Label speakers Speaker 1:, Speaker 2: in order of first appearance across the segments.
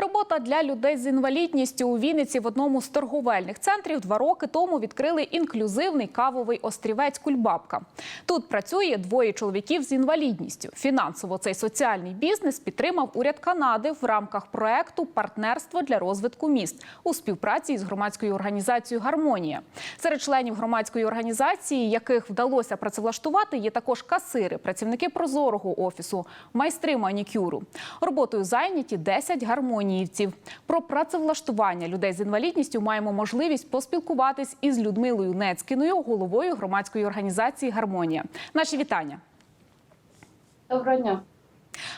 Speaker 1: para Робота для людей з інвалідністю у Вінниці в одному з торговельних центрів два роки тому відкрили інклюзивний кавовий острівець Кульбабка. Тут працює двоє чоловіків з інвалідністю. Фінансово цей соціальний бізнес підтримав уряд Канади в рамках проекту Партнерство для розвитку міст у співпраці з громадською організацією Гармонія. Серед членів громадської організації, яких вдалося працевлаштувати, є також касири, працівники прозорого офісу, майстри манікюру. Роботою зайняті 10 гармоніївців. Про працевлаштування людей з інвалідністю маємо можливість поспілкуватись із Людмилою Нецькіною, головою громадської організації Гармонія. Наші вітання.
Speaker 2: Доброго дня.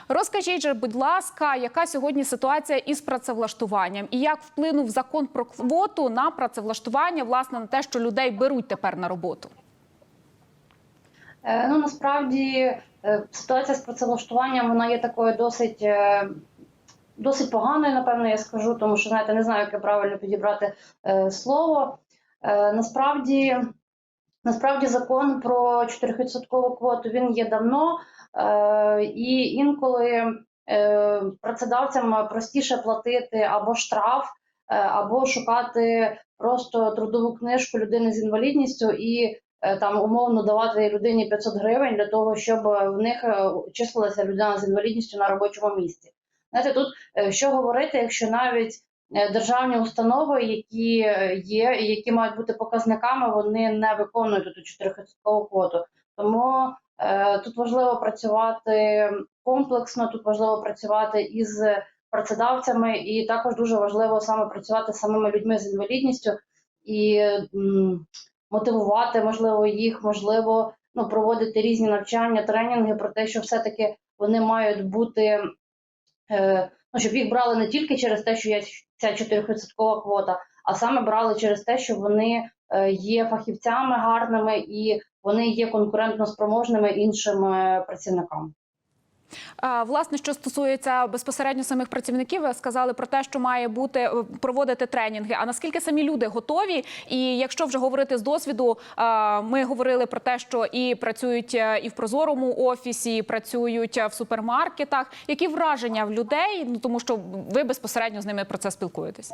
Speaker 1: Розкажіть же, будь ласка, яка сьогодні ситуація із працевлаштуванням і як вплинув закон про квоту на працевлаштування, власне, на те, що людей беруть тепер на роботу?
Speaker 2: Е, Ну насправді е, ситуація з працевлаштуванням вона є такою досить, е, досить поганою, напевно, я скажу, тому що знаєте, не знаю, яке правильно підібрати е, слово. Е, Насправді, насправді закон про 4% квоту він є давно, е, і інколи е, працедавцям простіше платити або штраф, е, або шукати просто трудову книжку людини з інвалідністю і е, там умовно давати людині 500 гривень для того, щоб в них е, числилася людина з інвалідністю на робочому місці. Знаєте, тут е, що говорити, якщо навіть е, державні установи, які е, є які мають бути показниками, вони не виконують ту 4% квоту. Тому тут важливо працювати комплексно, тут важливо працювати із працедавцями, і також дуже важливо саме працювати з самими людьми з інвалідністю і мотивувати, можливо, їх, можливо, ну, проводити різні навчання, тренінги про те, що все-таки вони мають бути, ну, щоб їх брали не тільки через те, що є ця 4% квота, а саме брали через те, що вони е, є фахівцями гарними і вони є конкурентно спроможними іншим е, працівникам.
Speaker 1: Власне, що стосується безпосередньо самих працівників, ви сказали про те, що має бути е, проводити тренінги. А наскільки самі люди готові? І якщо вже говорити з досвіду, ми говорили про те, що і працюють е, і в прозорому офісі, і працюють е, в супермаркетах. Які враження в людей? Ну тому що ви безпосередньо з ними про це спілкуєтесь.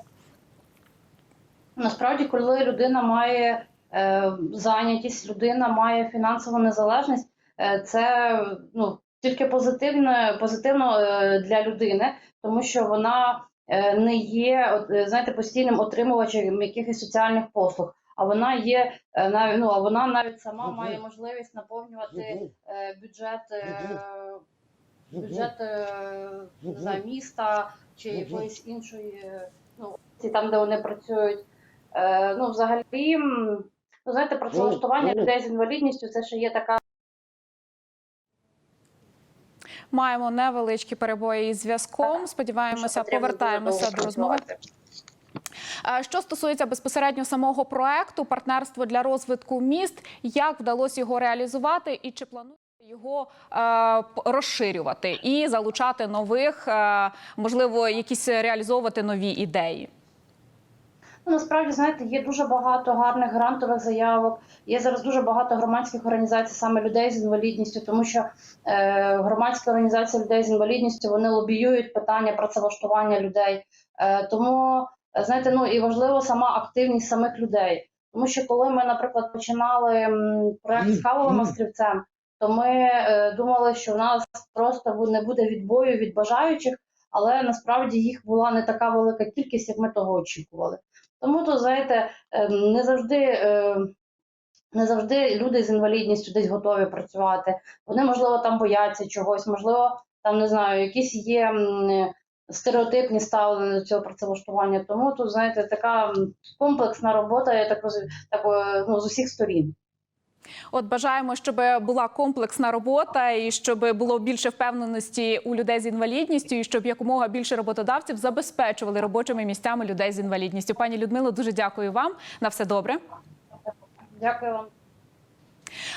Speaker 2: Насправді, коли людина має е, зайнятість, людина має фінансову незалежність, е, це ну, тільки позитивно, позитивно е, для людини, тому що вона е, не є е, знаєте, постійним отримувачем якихось соціальних послуг. А вона є навіть ну, а вона навіть сама має можливість наповнювати е, бюджет, бюджет е, не знаю, міста чи якоїсь іншої ну, там, де вони працюють. Ну, взагалі, ну, знаєте, працевлаштування людей з інвалідністю це ще є така
Speaker 1: Маємо невеличкі перебої із зв'язком. Сподіваємося, повертаємося до розмови. Що стосується безпосередньо самого проекту партнерство для розвитку міст, як вдалося його реалізувати, і чи плануєте його е, розширювати і залучати нових, е, можливо, якісь реалізовувати нові ідеї?
Speaker 2: Насправді, знаєте, є дуже багато гарних грантових заявок. Є зараз дуже багато громадських організацій, саме людей з інвалідністю, тому що е, громадські організації людей з інвалідністю вони лобіюють питання працевлаштування людей. Е, тому знаєте, ну і важливо сама активність самих людей. Тому що коли ми, наприклад, починали проект з кавовим острівцем, то ми е, думали, що в нас просто не буде відбою від бажаючих, але насправді їх була не така велика кількість, як ми того очікували. Тому то, знаєте, е, не завжди, е, не завжди люди з інвалідністю десь готові працювати. Вони, можливо, там бояться чогось, можливо, там не знаю, якісь є стереотипні ставлення до цього працевлаштування. Тому тут, знаєте, така комплексна робота, я так розумію, такої, ну, з усіх сторін.
Speaker 1: От бажаємо, щоб була комплексна робота, і щоб було більше впевненості у людей з інвалідністю, і щоб якомога більше роботодавців забезпечували робочими місцями людей з інвалідністю. Пані Людмило, дуже дякую вам. На все добре.
Speaker 2: Дякую вам.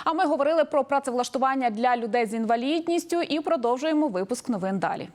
Speaker 1: А ми говорили про працевлаштування для людей з інвалідністю і продовжуємо випуск новин далі.